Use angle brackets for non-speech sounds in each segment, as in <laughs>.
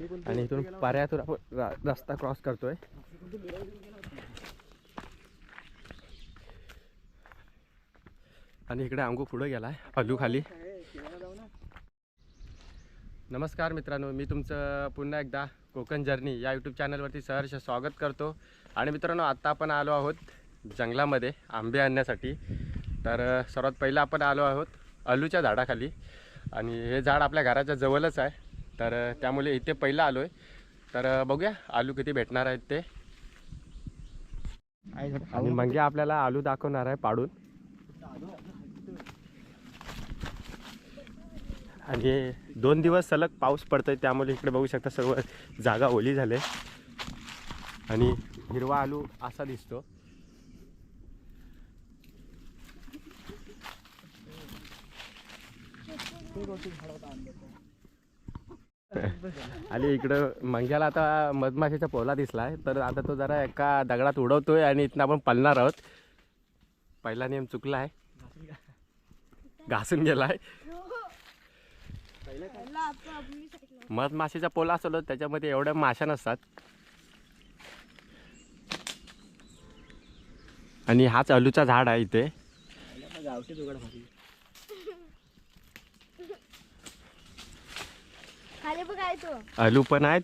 आणि इथून पाऱ्यातून आपण रा- रस्ता क्रॉस करतोय. आणि इकडे अंगू पुढे गेलाय अलू खाली. नमस्कार मित्रांनो मी तुमचं पुन्हा एकदा कोकण जर्नी या यूट्यूब चॅनलवरती सहर्ष स्वागत करतो. आणि मित्रांनो आत्ता आपण आलो आहोत जंगलामध्ये आंबे आणण्यासाठी. तर सर्वात पहिलं आपण आलो आहोत अलूच्या झाडाखाली. आणि हे झाड आपल्या घराच्या जवळच आहे. तर त्यामुळे इथे पहिलं आलो आहे तर बघूया आलू किती भेटणार आहेत ते. आणि म्हणजे आपल्याला आलू दाखवणार आहे पाडून. आणि दोन दिवस सलग पाऊस पडतोय त्यामुळे इकडे बघू शकता सर्व जागा ओली झाले. आणि हिरवा आलू असा दिसतो. आणि इकडं मंग्याला आता मधमाशीचा पोला दिसलाय. तर आता तो जरा एका दगडात उडवतोय आणि इथनं आपण पळणार आहोत. पहिला नियम चुकला आहे घासून गेलाय. मधमाशीचा पोला असलो त्याच्यामध्ये एवढ्या माशा नसतात. आणि हाच अलूचा झाड आहे इथे. खाली बघ आहे तो. अलू पण आहेत.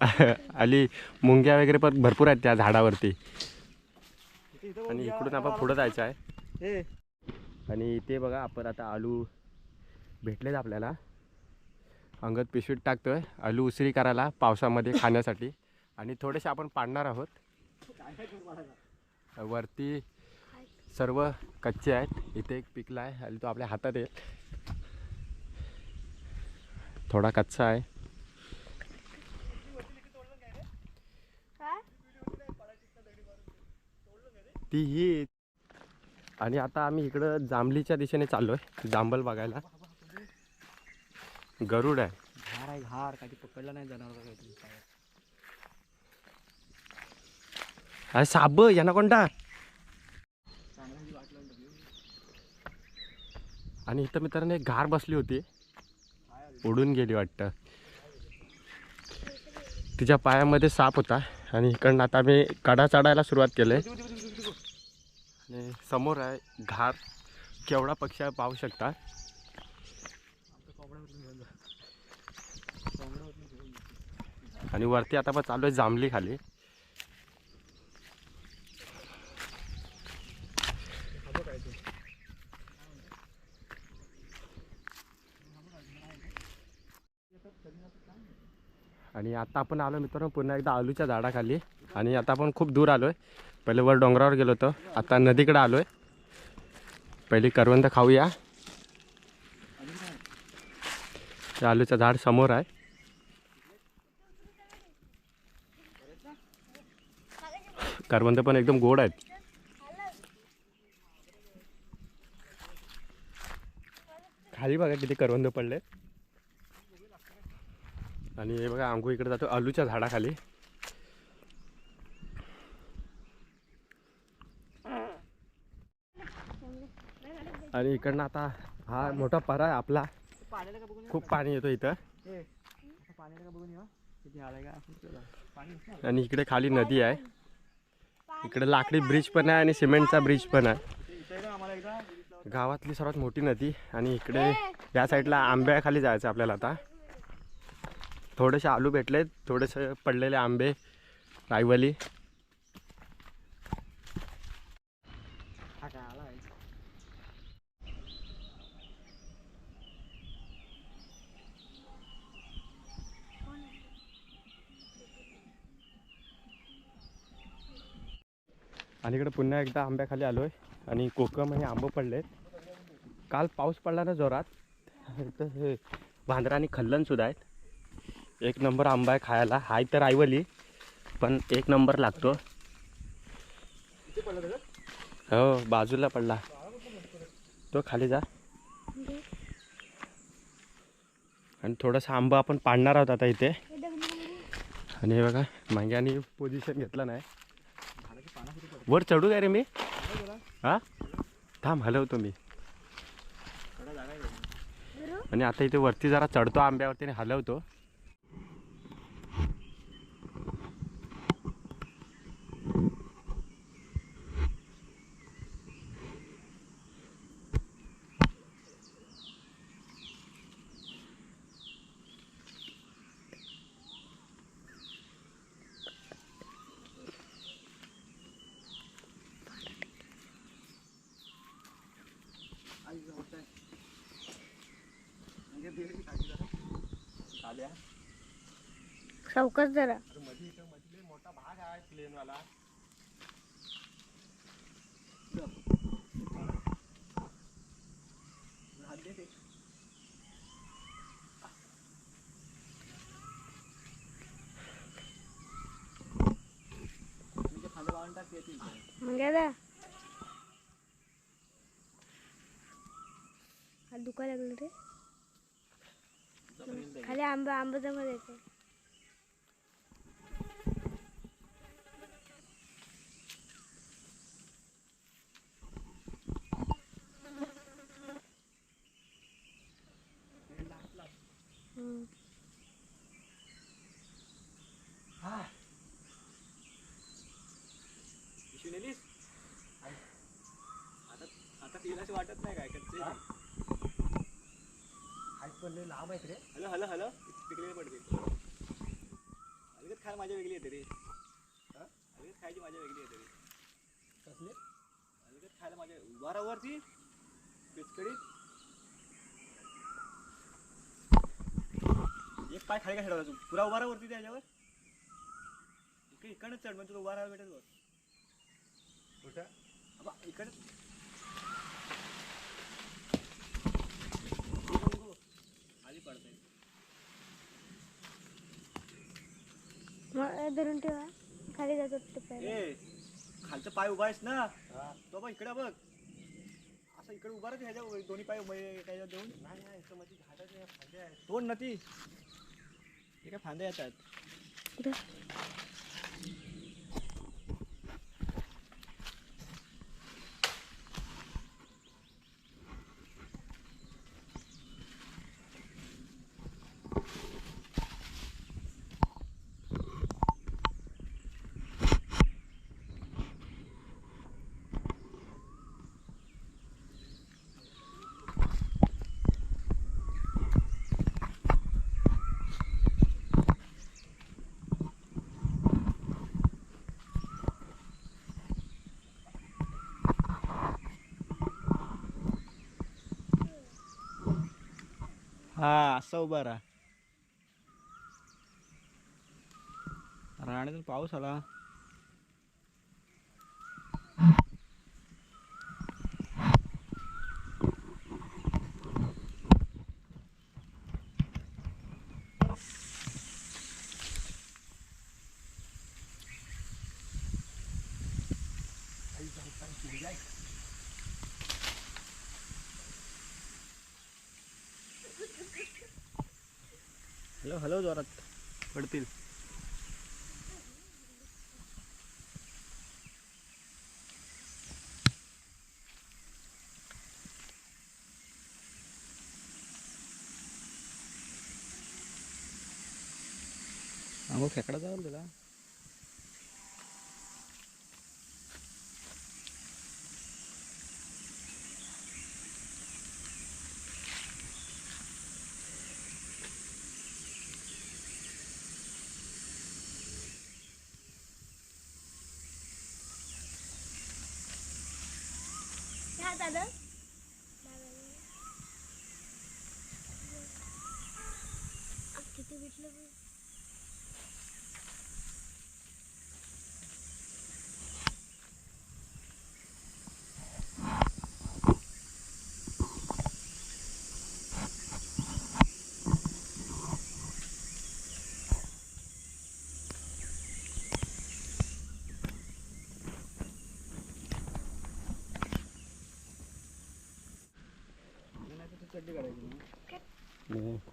<laughs> आणि मुंग्या वगैरे पण भरपूर आहेत त्या झाडावरती. आणि इकडून आपण पुढं जायचं आहे. आणि इथे बघा आपण आता आलू भेटलेत आपल्याला. अंगत पिशवीत टाकतोय. आलू उसरी करायला पावसामध्ये खाण्यासाठी. आणि थोडेसे आपण पाडणार आहोत. वरती सर्व कच्चे आहेत. इथे एक पिकला आहे. आणि तो आपल्या हातात येईल थोडा कच्चा आहे. ती ही. आणि आता आम्ही इकडं जांभलीच्या दिशेने चाललोय जांभल बघायला. गरुड आहे. घार आहे घार काही पकडला नाही अरे साब यांना कोणता? आणि इथं मित्रांनो एक घार बसली होती. उडून गेली वाटतं. तिच्या पायामध्ये साप होता आणि इकडनं आता आम्ही कडा चढायला सुरुवात केली आणि समोर आहे घार. केवढा पक्षी आहे पाहू शकता. आणि वरती आता पण चालू आहे जांभली खाली. आणि आता आपण आलो मित्रांनो पुन्हा एकदा आलूच्या झाडाखाली. आणि आता आपण खूप दूर आलो आहे पहिले वर डोंगरावर गेलो होतो. आता नदीकडे आलो आहे पहिली करवंद खाऊया. आलूचं झाड समोर आहे. करवंद पण एकदम गोड आहेत. खाली बघा किती करवंद पडले आणि हे बघा आंघोळ इकडे जातो. आलूच्या झाडाखाली. आणि इकडनं आता हा मोठा परा आहे आपला. खूप पाणी येतो इथं. आणि इकडे खाली नदी आहे. इकडे लाकडी ब्रिज पण आहे आणि सिमेंटचा ब्रिज पण आहे. गावातली सर्वात मोठी नदी आणि इकडे या साईडला आंब्याखाली जायचं आपल्याला आता. थोडेसे आलू भेटले थोडेसे पडलेले आंबे रायवली. अलीकडे आणि इकडे पुन्हा एकदा आंब्याखाली आलो आहे आणि कोकम हे आंबं पडले काल पाऊस पडला ना जोरात. <laughs> तर हे भांदरा आणि खल्लनसुद्धा आहेत. एक नंबर आंबा आहे खायला. हाय तर रायवली पण एक नंबर लागतो. हो बाजूला पडला. तो खाली जा. आणि थोडासा आंबा आपण पाडणार आहोत आता इथे. आणि हे बघा मांग्यानी पोझिशन घेतलं नाही. वर चढू काय रे मी. हा? थांब हलवतो मी. आणि आता इथे वरती जरा चढतो आंब्यावरती आणि हलवतो. सावकाश जरा. मध्ये मोठा भाग आहे ते. खाली लागलं रे. खाली आंबा आंबा जमा द्यायचं हम्म. पिशवी नेलीस आता आता तिला असं वाटत नाही काय कच्चे हा? हात पण लय लांब आहेत रे. Hello hello hello. तिकडे पडते अलगत खायला माझ्या वेगळी येते रे. हा? अलगत खायची माझ्या वेगळी येते रे. कसले? अलगत खायला माझ्या उभारावरची पिचकडीत एक पाय खाली का ठेवायचा तू पुरा उभारावरती त्याच्यावर इकडे इकडनं चढ म्हणजे तुला उभा राहायला भेटेल बघ. कुठं? अबा, इकडे मग धरून ठेवा. खाली जातात ते पाय ए खालचा पाय उभा आहेस ना. तो बघ इकडे बघ. असं इकडे उभा राहते ह्याच्या दोन्ही पाय त्याच्यात देऊन नाही नाही इथं मध्ये झाडाचे फांदे आहेत तोड ना ती हे काय फांद्या येतात. कुठं हा राहण्यातून पाऊस आला. हॅलो हॅलो जोरात. पडतील. अगो खेकडा जाईल त्याला दादा?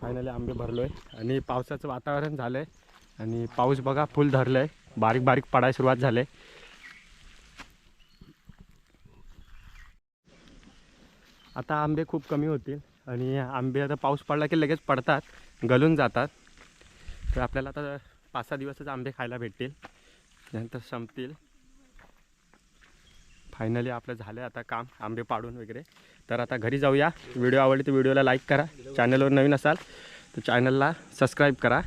फायनली आंबे भरलोय. आणि पावसाचं वातावरण झालंय. आणि पाऊस बघा फुल धरलंय. बारीक बारीक पडायला सुरुवात झाले आता आंबे खूप कमी होतील. आणि आंबे आता पाऊस पडला की लगेच पडतात गलून जातात. तर आपल्याला आता पाच सहा दिवसच आंबे खायला भेटतील. त्यानंतर संपतील. फायनली आपलं झालं आता काम आंबे पाडून वगैरे. तर आता घरी जाऊया. व्हिडिओ आवडली तर व्हिडिओला लाईक करा. चॅनलवर नवीन असाल तर चॅनलला सबस्क्राईब करा.